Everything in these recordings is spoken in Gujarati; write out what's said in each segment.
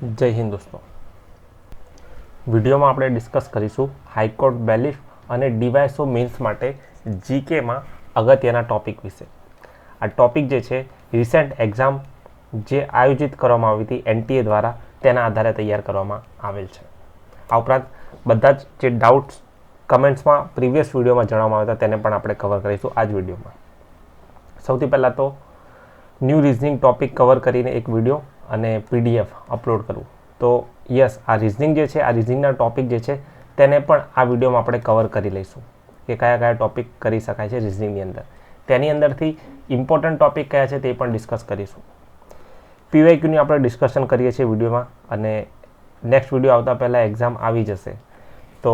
જય હિન્દ દોસ્તો. વિડીયોમાં આપણે ડિસ્કસ કરીશું હાઈકોર્ટ બેલિફ અને ડીવાયસો મીન્સ માટે જીકેમાં અગત્યના ટોપિક વિશે. આ ટોપિક જે છે રિસેન્ટ એક્ઝામ જે આયોજિત કરવામાં આવી હતી એનટીએ દ્વારા તેના આધારે તૈયાર કરવામાં આવેલ છે. આ ઉપરાંત બધા જ જે ડાઉટ્સ કમેન્ટ્સમાં પ્રીવિયસ વિડીયોમાં જણાવવામાં આવ્યા હતા તેને પણ આપણે કવર કરીશું આ જ વિડીયોમાં. સૌથી પહેલાં તો ન્યૂ રિઝનિંગ ટોપિક કવર કરીને એક વીડિયો અને પીડીએફ અપલોડ કરવું. તો યસ આ રિઝનિંગ જે છે, આ રિઝનિંગના ટોપિક જે છે, તેને પણ આ વિડીયોમાં આપણે કવર કરી લઈશું કે કયા કયા ટોપિક કરી શકાય છે રિઝનિંગની અંદર. તેની અંદરથી ઇમ્પોર્ટન્ટ ટોપિક કયા છે તે પણ ડિસ્કસ કરીશું. પીવાયક્યુની આપણે ડિસ્કશન કરીએ છીએ વિડીયોમાં અને નેક્સ્ટ વીડિયો આવતા પહેલાં એક્ઝામ આવી જશે. તો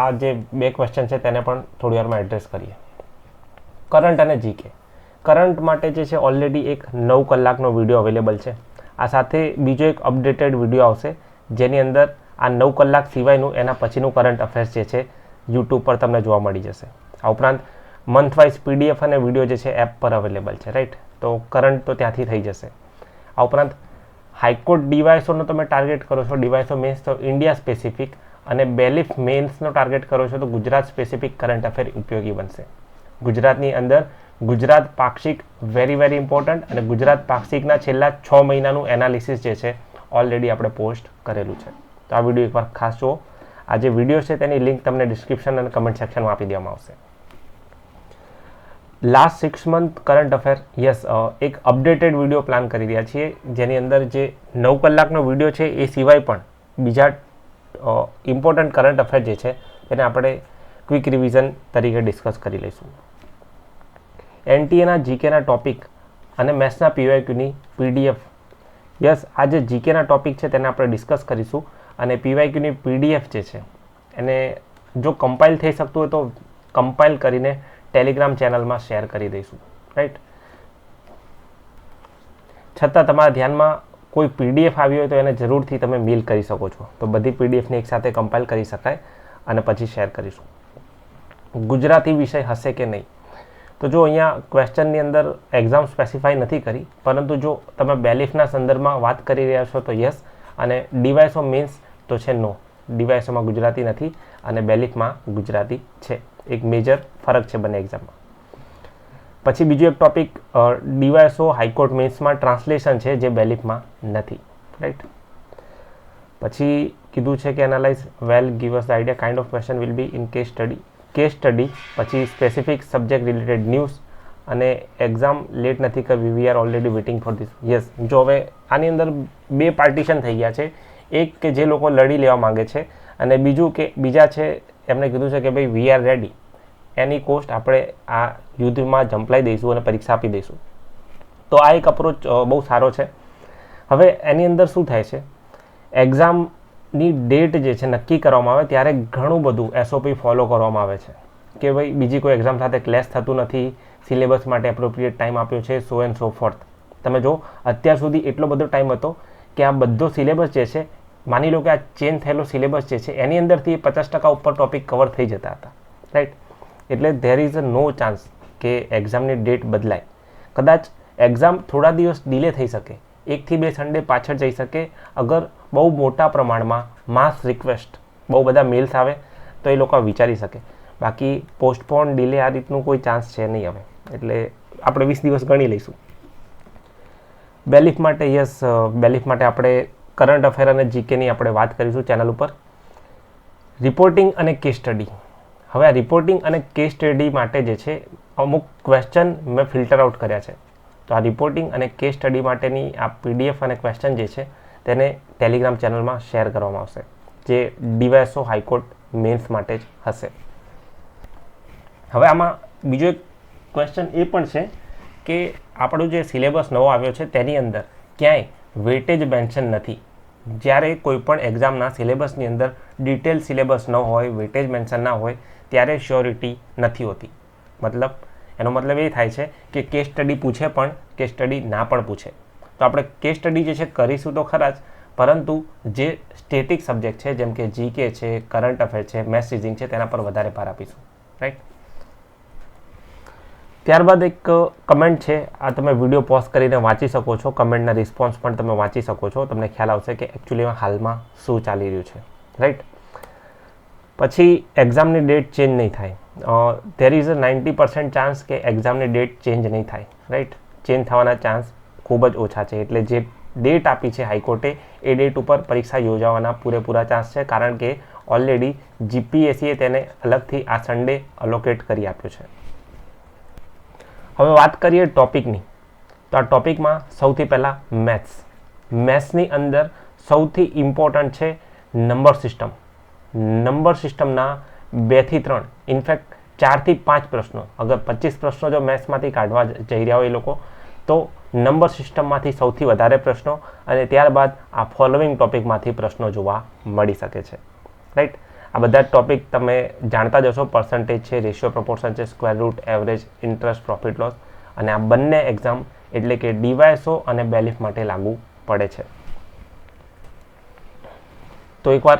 આ જે બે ક્વેશ્ચન છે તેને પણ થોડી વારમાં એડ્રેસ કરીએ. કરંટ અને જીકે કરંટ માટે જે છે ઓલરેડી એક નવ કલાકનો વીડિયો અવેલેબલ છે. આ સાથે બીજો એક અપડેટેડ વીડિયો આવશે, જેની અંદર આ નવ કલાક સિવાયનું એના પછીનું કરંટ અફેર્સ જે છે યુટ્યુબ પર તમને જોવા મળી જશે. આ ઉપરાંત મંથ વાઇઝ પીડીએફ અને વીડિયો જે છે એપ પર અવેલેબલ છે રાઈટ તો કરંટ તો ત્યાંથી થઈ જશે. આ ઉપરાંત હાઈકોર્ટ ડિવાઇસોનો તમે ટાર્ગેટ કરો છો ડિવાઇસો મીન્સ તો ઇન્ડિયા સ્પેસિફિક અને બેલિફ મેન્સનો ટાર્ગેટ કરો છો, તો ગુજરાત સ્પેસિફિક કરંટ અફેર ઉપયોગી બનશે. ગુજરાતની અંદર ગુજરાત પાક્ષિક વેરી વેરી ઇમ્પોર્ટન્ટ અને ગુજરાત પાક્ષિકના છેલ્લા છ મહિનાનું એનાલિસિસ જે છે ઓલરેડી આપણે પોસ્ટ કરેલું છે. તો આ વીડિયો એકવાર ખાસ જુઓ. આ જે વીડિયો છે તેની લિંક તમને ડિસ્ક્રિપ્શન અને કમેન્ટ સેક્શનમાં આપી દેવામાં આવશે. Last six month current affair yes એક અપડેટેડ વીડિયો પ્લાન કરી રહ્યા છીએ. જેની અંદર જે નવ કલાકનો વીડિયો છે, એ સિવાય પણ બીજા ઇમ્પોર્ટન્ટ કરંટ અફેર જે છે, તેને આપણે ક્વિક રિવિઝન તરીકે ડિસ્કસ કરી લઈશું. એનટીએના જીકેના ટોપિક અને મેથ્સના પીવાયક્યુની પીડીએફ યસ આ જે જીકેના ટોપિક છે તેને આપણે ડિસ્કસ કરીશું અને પીવાયક્યુની પીડીએફ જે છે, એને જો કમ્પાઇલ થઈ શકતું હોય તો કમ્પાઇલ કરીને ટેલિગ્રામ ચેનલમાં શેર કરી દઈશું રાઈટ છતાં તમારા ધ્યાનમાં કોઈ પીડીએફ આવી હોય તો એને જરૂરથી તમે મેલ કરી શકો છો. તો બધી પીડીએફને એકસાથે કમ્પાઇલ કરી શકાય અને પછી શેર કરીશું. ગુજરાતી વિષય હશે કે નહીં? તો જો અહીંયા ક્વેશ્ચનની અંદર એક્ઝામ સ્પેસિફાઈ નથી કરી, પરંતુ જો તમે બેલિફના સંદર્ભમાં વાત કરી રહ્યા છો તો યસ અને ડિવાઇસો મીન્સ તો છે નો ડિવાઇસોમાં ગુજરાતી નથી અને બેલિફમાં ગુજરાતી છે. એક મેજર ફરક છે બંને એક્ઝામમાં પછી બીજું એક ટોપિક ડીવાયસો હાઈકોર્ટ મીન્સમાં ટ્રાન્સલેશન છે જે બેલિફમાં નથી. રાઈટ પછી કીધું છે કે analyse well give us idea kind of question will be in case study case study પછી સ્પેસિફિક સબ્જેક્ટ રિલેટેડ ન્યૂઝ અને એક્ઝામ લેટ નથી કરવી we are already waiting for this yes જો હવે આની અંદર બે પાર્ટીશન થઈ ગયા છે. એક કે જે લોકો લડી લેવા માંગે છે અને બીજું કે બીજા છે, એમણે કીધું છે કે ભાઈ we are ready any cost આપણે આ યુદ્ધમાં જંપલાઈ દઈશું અને પરીક્ષા આપી દઈશું. તો આ એક અપ્રોચ બહુ સારો છે. હવે એની અંદર શું થાય છે? એક્ઝામની ડેટ જે છે નક્કી કરવામાં આવે ત્યારે ઘણું બધું એસઓપી ફોલો કરવામાં આવે છે. કે ભાઈ બીજી કોઈ એક્ઝામ સાથે ક્લેશ થતું નથી સિલેબસ માટે એપ્રોપ્રિએટ ટાઈમ આપ્યો છે સો એન્ડ સો ફોર્થ તમે જો, અત્યાર સુધી એટલો બધો ટાઈમ હતો કે આ બધો સિલેબસ જે છે, માની લો કે આ ચેન્જ થયેલો સિલેબસ જે છે, એની અંદરથી પચાસ ટકા ઉપર ટોપિક કવર થઈ જતા હતા. રાઈટ એટલે there is a no chance કે એક્ઝામની ડેટ બદલાય. કદાચ એક્ઝામ થોડા દિવસ ડિલે થઈ શકે. એકથી બે સન્ડે પાછળ જઈ શકે. અગર બહુ મોટા પ્રમાણમાં માસ રિક્વેસ્ટ બહુ બધા મેલ્સ આવે તો એ લોકો વિચારી શકે. બાકી પોસ્ટપોન ડિલે આ રીતનું કોઈ ચાન્સ છે નહીં હવે. એટલે આપણે વીસ દિવસ ગણી લઈશું. બેલિફ માટે યસ બેલિફ માટે આપણે કરંટ અફેર અને જીકેની આપણે વાત કરીશું ચેનલ ઉપર. રિપોર્ટિંગ અને કેસ સ્ટડી હવે આ રિપોર્ટિંગ અને કેસ સ્ટડી માટે જે છે, અમુક ક્વેશ્ચન મેં ફિલ્ટર આઉટ કર્યા છે. તો આ રિપોર્ટિંગ અને કેસ સ્ટડી માટેની આ પીડીએફ અને ક્વેશ્ચન જે છે તેને ટેલિગ્રામ ચેનલમાં શેર કરવામાં આવશે, જે ડીવાયસો હાઈકોર્ટ મેન્સ માટે જ હશે. હવે આમાં બીજો એક ક્વેશ્ચન એ પણ છે કે આપણો જે સિલેબસ નવો આવ્યો છે તેની અંદર ક્યાંય વેટેજ મેન્શન નથી. જ્યારે કોઈપણ એક્ઝામના સિલેબસની અંદર ડિટેલ સિલેબસ ન હોય, વેટેજ મેન્શન ના હોય, ત્યારે શ્યોરિટી નથી હોતી. મતલબ, એનો મતલબ એ થાય છે કે કેસ સ્ટડી પૂછે પણ કેસ સ્ટડી ના પણ પૂછે. તો આપણે કેસ સ્ટડી જે છે કરીશું તો ખરા જ. પરંતુ જે સ્ટેટિક સબ્જેક્ટ છે, જેમ કે જીકે છે કરંટ અફેર છે મેસેજિંગ છે, તેના પર વધારે ભાર આપીશું. રાઈટ ત્યારબાદ એક કમેન્ટ છે. આ તમે વીડિયો પોઝ કરીને વાંચી શકો છો. કમેન્ટના રિસ્પોન્સ પણ તમે વાંચી શકો છો. તમને ખ્યાલ આવશે કે એકચ્યુઅલીમાં હાલમાં શું ચાલી રહ્યું છે. રાઈટ પછી એક્ઝામની ડેટ ચેન્જ નહીં થાય. There is a ninety percent chance કે એક્ઝામની ડેટ ચેન્જ નહીં થાય. રાઈટ ચેન્જ થવાના ચાન્સ ખૂબ જ ઓછા છે. એટલે જે ડેટ આપી છે હાઈકોર્ટે, એ ડેટ ઉપર પરીક્ષા યોજાવાના પૂરેપૂરા ચાન્સ છે, કારણ કે ઓલરેડી જીપીએસસીએ તેને અલગથી આ સન્ડે અલોકેટ કરી આપ્યો છે. હવે વાત કરીએ ટોપિકની તો આ ટોપિકમાં સૌથી પહેલાં મેથ્સ મેથ્સની અંદર સૌથી ઇમ્પોર્ટન્ટ છે નંબર સિસ્ટમ નંબર સિસ્ટમના બેથી ત્રણ ઇનફેક્ટ ચારથી પાંચ પ્રશ્નો. અગર પચીસ પ્રશ્નો જો મેથ્સમાંથી કાઢવા જઈ રહ્યા હોય એ લોકો, તો નંબર સિસ્ટમમાંથી સૌથી વધારે પ્રશ્નો અને ત્યારબાદ આ ફોલોઈંગ ટોપિકમાંથી પ્રશ્નો જોવા મળી શકે છે. રાઈટ આ બધા ટોપિક તમે જાણતા જશો પર્સન્ટેજ છે રેશિયો પ્રપોર્શન છે square root average interest profit loss અને આ બંને એક્ઝામ એટલે કે ડીવાયસો અને બેલિફ માટે લાગુ પડે છે. તો એકવાર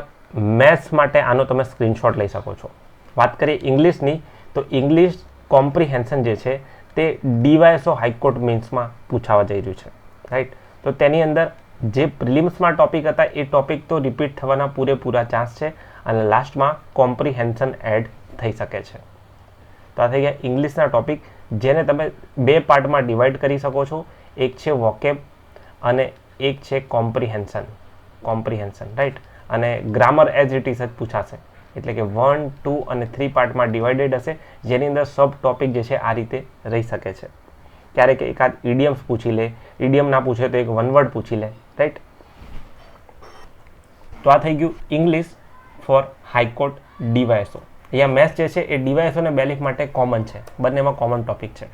મેથ્સ માટે આનો તમે સ્ક્રીનશોટ લઈ શકો છો. વાત કરીએ ઇંગ્લિશની તો ઇંગ્લિશ કોમ્પ્રિહેન્શન જે છે તે ડીવાયસો હાઈકોર્ટ મેન્સમાં પૂછાવા જઈ રહ્યું છે. રાઈટ તો તેની અંદર જે પ્રિલિમ્સમાં ટોપિક હતા, એ ટોપિક તો રિપીટ થવાના પૂરેપૂરા ચાન્સ છે અને લાસ્ટમાં કોમ્પ્રિહેન્શન એડ થઈ શકે છે. તો આ થઈ ગયા ઇંગ્લિશના ટોપિક, જેને તમે બે પાર્ટમાં ડિવાઈડ કરી શકો છો. એક છે વોકેબ અને એક છે કોમ્પ્રિહેન્શન. કોમ્પ્રિહેન્શન રાઈટ અને ગ્રામર એઝ ઇટ ઇઝ જ પૂછાશે. એટલે કે વન ટુ અને થ્રી પાર્ટમાં ડિવાઇડેડ હશે, જેની અંદર સબ ટોપિક જે છે, આ રીતે રહી શકે છે. ક્યારેક એકાદ ઇડિયમ્સ પૂછી લે ઇડિયમ ના પૂછે તો એક વનવર્ડ પૂછી લે રાઈટ તો આ થઈ ગયું ઇંગ્લિશ ફોર હાઈકોર્ટ ડીવાયસો અહીંયા મેથ્સ જે છે, એ ડીવાયસો અને બેલિફ માટે કોમન છે. બંનેમાં કોમન ટોપિક છે.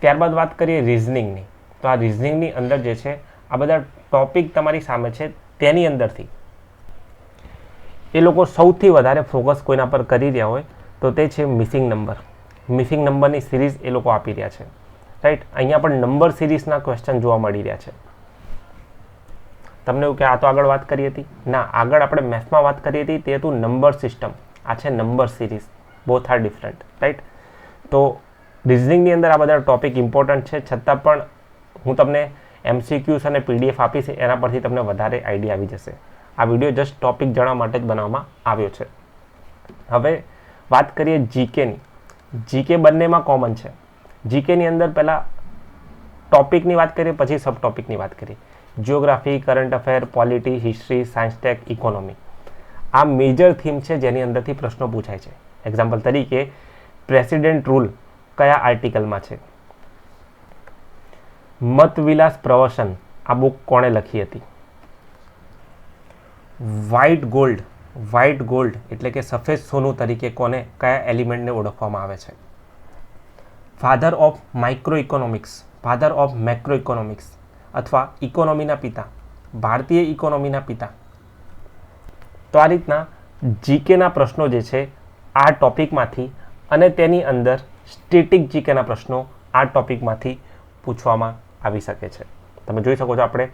ત્યારબાદ વાત કરીએ રિઝનિંગની તો આ રિઝનિંગની અંદર જે છે, આ બધા ટોપિક તમારી સામે છે, તેની અંદરથી. એ લોકો સૌથી વધારે ફોકસ કોઈના પર કરી રહ્યા હોય તો તે છે મિસિંગ નંબર મિસિંગ નંબરની સિરીઝ એ લોકો આપી રહ્યા છે. રાઈટ અહીંયા પણ નંબર સિરીઝના ક્વેશ્ચન જોવા મળી રહ્યા છે. તમને એવું કે આ તો આગળ વાત કરી હતી? ના, આગળ આપણે મેથ્સમાં વાત કરી હતી તે હતું નંબર સિસ્ટમ આ છે number series both are different right તો રિઝનિંગની અંદર આ બધા ટોપિક ઇમ્પોર્ટન્ટ છે. છતાં પણ હું તમને એમસીક્યુઝ અને પીડીએફ આપીશ, એના પરથી તમને વધારે આઈડિયા આવી જશે. આ વીડિયો જસ્ટ ટોપિક જણાવવા માટે જ બનાવવામાં આવ્યો છે. હવે વાત કરીએ જીકેની જીકે બંનેમાં કોમન છે. જીકેની અંદર પહેલાં ટોપિકની વાત કરીએ, પછી સબ ટોપિકની વાત કરીએ. Geography current affair polity history science tech economy આ મેજર થીમ છે જેની અંદરથી પ્રશ્નો પૂછાય છે. એક્ઝામ્પલ તરીકે પ્રેસિડેન્ટ રૂલ કયા આર્ટિકલમાં છે? મતવિલાસ પ્રવસન, આ બુક કોણે લખી હતી? વ્હાઇટ ગોલ્ડ વ્હાઇટ ગોલ્ડ એટલે કે સફેદ સોનું તરીકે કોને, કયા એલિમેન્ટને ઓળખવામાં આવે છે? Father of micro economics father of macro economics અથવા ઇકોનોમીના પિતા, ભારતીય ઇકોનોમીના પિતા. તો આ રીતના જીકેના પ્રશ્નો જે છે, આ ટોપિકમાંથી અને તેની અંદર સ્ટેટિક જીકેના પ્રશ્નો આ ટોપિકમાંથી પૂછવામાં આવી શકે છે. તમે જોઈ શકો છો આપણે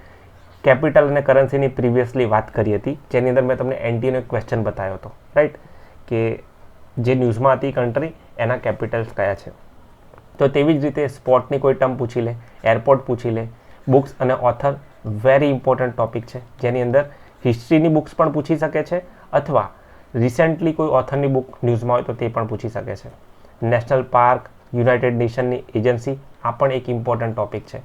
કેપિટલ અને કરન્સીની પ્રિવિયસલી વાત કરી હતી, જેની અંદર મેં તમને એનટીનો એક ક્વેશ્ચન બતાવ્યો હતો રાઈટ કે જે ન્યૂઝમાં હતી કન્ટ્રી એના કેપિટલ્સ કયા છે? તો તેવી જ રીતે સ્પોર્ટની કોઈ ટર્મ પૂછી લે એરપોર્ટ પૂછી લે બુક્સ અને ઓથર વેરી ઇમ્પોર્ટન્ટ ટોપિક છે, જેની અંદર હિસ્ટ્રીની બુક્સ પણ પૂછી શકે છે, અથવા રિસેન્ટલી કોઈ ઓથરની બુક ન્યૂઝમાં હોય તો તે પણ પૂછી શકે છે. નેશનલ પાર્ક યુનાઇટેડ નેશનની એજન્સી આ પણ એક ઇમ્પોર્ટન્ટ ટોપિક છે.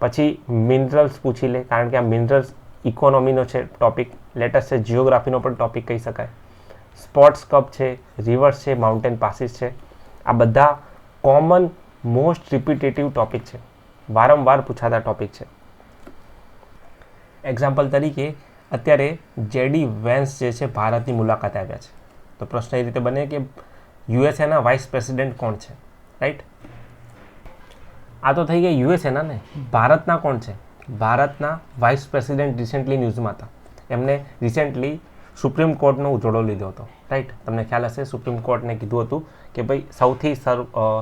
પછી મિનરલ્સ પૂછી લે, કારણ કે આ મિનરલ્સ ઇકોનોમીનો છે ટોપિક લેટેસ્ટ છે જિયોગ્રાફીનો પણ ટોપિક કહી શકાય. સ્પોર્ટ્સ કપ છે રિવર્સ છે માઉન્ટેન પાસીસ છે. આ બધા કોમન મોસ્ટ રિપીટેટિવ ટોપિક છે. વારંવાર પૂછાતા ટોપિક છે. એક્ઝામ્પલ તરીકે, અત્યારે જેડી વેન્સ જે છે, ભારતની મુલાકાતે આવ્યા છે. તો પ્રશ્ન એ રીતે બને કે યુએસએના વાઇસ પ્રેસિડેન્ટ કોણ છે? રાઈટ આ તો થઈ ગયા યુએસએના ને ભારતના કોણ છે? ભારતના વાઇસ પ્રેસિડેન્ટ રિસેન્ટલી ન્યૂઝમાં હતા. એમને રિસેન્ટલી સુપ્રીમ કોર્ટનો ઉજોડો લીધો હતો. રાઈટ? તમને ખ્યાલ હશે, સુપ્રીમ કોર્ટને કીધું હતું કે ભાઈ સૌથી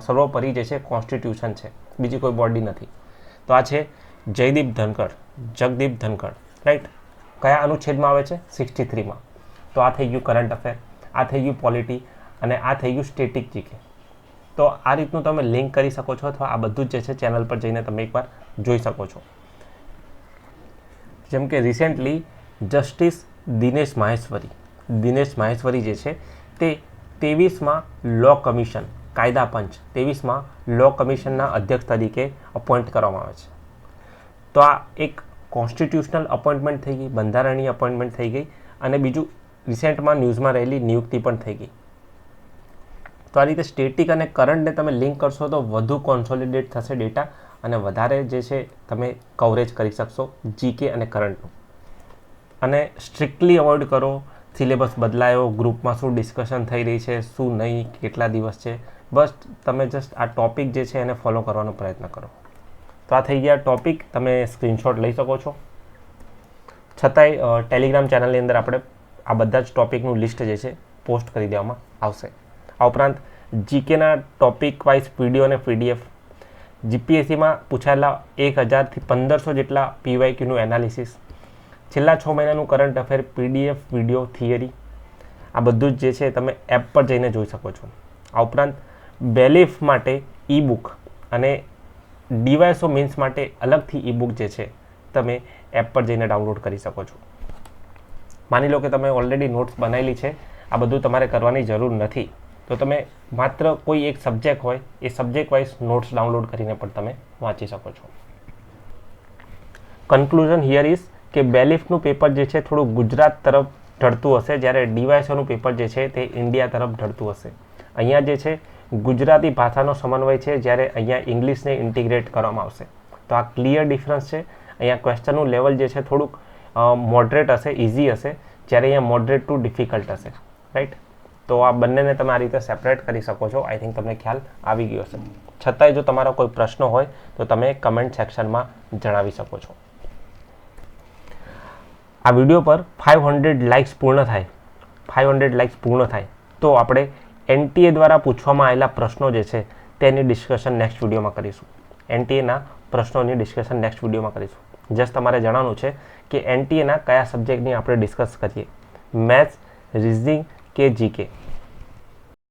સર્વોપરી જે છે, કોન્સ્ટિટ્યુશન છે. બીજી કોઈ બોડી નથી. તો આ છે જયદીપ ધનકડ જગદીપ ધનકડ રાઈટ? કયા અનુચ્છેદમાં આવે છે? સિક્સટી થ્રીમાં. તો આ થઈ ગયું કરંટ અફેર, આ થઈ ગયું પોલિટી અને આ થઈ ગયું સ્ટેટિક જીકે. તો આ રીતનું તમે લિંક કરી શકો છો અથવા આ બધું જ જે છે ચેનલ પર જઈને તમે એકવાર જોઈ શકો છો. જેમ કે રિસેન્ટલી જસ્ટિસ દિનેશ માહેશ્વરી દિનેશ માહેશ્વરી જે છે તે ત્રેવીસમાં લો કમિશન કાયદા પંચ ત્રેવીસમાં લો કમિશનના અધ્યક્ષ તરીકે અપોઇન્ટ કરવામાં આવે છે. તો આ એક કોન્સ્ટિટ્યુશનલ અપોઇન્ટમેન્ટ થઈ ગઈ, બંધારણીય અપોઇન્ટમેન્ટ થઈ ગઈ અને બીજું રિસેન્ટમાં ન્યૂઝમાં રહેલી નિયુક્તિ પણ થઈ ગઈ. તો આ રીતે સ્ટેટિક અને કરંટને તમે લિંક કરશો તો વધુ કોન્સોલિડેટ થશે ડેટા અને વધારે જે છે તમે કવરેજ કરી શકશો જીકે અને કરંટનું અને સ્ટ્રિક્ટલી અવોઇડ કરો સિલેબસ બદલાયો ગ્રુપમાં શું ડિસ્કશન થઈ રહી છે, શું નહીં, કેટલા દિવસ છે, બસ તમે જસ્ટ આ ટોપિક જે છે એને ફોલો કરવાનો પ્રયત્ન કરો. તો આ થઈ ગયા ટોપિક તમે સ્ક્રીનશોટ લઈ શકો છો. છતાંય ટેલિગ્રામ ચેનલની અંદર આપણે આ બધા જ ટોપિકનું લિસ્ટ જે છે પોસ્ટ કરી દેવામાં આવશે. આ ઉપરાંત જીકેના ટોપિક વાઇઝ પીડીઓ અને પીડીએફ જીપીએસસીમાં પૂછાયેલા એક હજારથી પંદરસો જેટલા પીવાયક્યુનું એનાલિસિસ છેલ્લા છ મહિનાનું current affair PDF video theory આ બધું જ જે છે તમે એપ પર જઈને જોઈ શકો છો. આ ઉપરાંત બેલીફ માટે ઈ બુક અને ડીવાયસો મીન્સ માટે અલગથી ઈ બુક જે છે, તમે એપ પર જઈને ડાઉનલોડ કરી શકો છો. માની લો કે તમે ઓલરેડી નોટ્સ બનાવેલી છે, આ બધું તમારે કરવાની જરૂર નથી. તો તમે માત્ર કોઈ એક સબ્જેક્ટ હોય, એ સબ્જેક્ટ વાઇઝ નોટ્સ ડાઉનલોડ કરીને પણ તમે વાંચી શકો છો. કન્ક્લુઝન હિયર ઇઝ કે બેલિફનું પેપર જે છે, થોડું ગુજરાત તરફ ઢળતું હશે. જ્યારે ડીવાયસોનું પેપર જે છે, તે ઇન્ડિયા તરફ ઢળતું હશે. અહીંયા જે છે, ગુજરાતી ભાષાનો સમન્વય છે, જ્યારે અહીંયા ઇંગ્લિશને ઇન્ટિગ્રેટ કરવામાં આવશે. તો આ ક્લિયર ડિફરન્સ છે. અહીંયા ક્વેશ્ચનનું લેવલ જે છે, થોડુંક મોડરેટ હશે ઇઝી હશે. જ્યારે અહીંયા મોડરેટ ટુ ડિફિકલ્ટ હશે. રાઈટ તો આ બંનેને તમે આ રીતે સેપરેટ કરી શકો છો. આઈ થિંક તમને ખ્યાલ આવી ગયો છે છતાંય જો તમારો કોઈ પ્રશ્ન હોય, તો તમે કમેન્ટ સેક્શનમાં જણાવી શકો છો. આ વીડિયો પર ફાઇવ હંડ્રેડ લાઇક્સ પૂર્ણ થાય. ફાઇવ હંડ્રેડ લાઇક્સ પૂર્ણ થાય. તો આપણે એનટીએ દ્વારા પૂછવામાં આવેલા પ્રશ્નો જે છે, તેની ડિસ્કશન નેક્સ્ટ વિડીયોમાં કરીશું. એનટીએના પ્રશ્નોની ડિસ્કશન નેક્સ્ટ વિડીયોમાં કરીશું. જસ્ટ તમારે જણાવવાનું છે કે એનટીએના કયા સબ્જેક્ટની આપણે ડિસ્કસ કરીએ? મેથ્સ રિઝનિંગ કે જીકે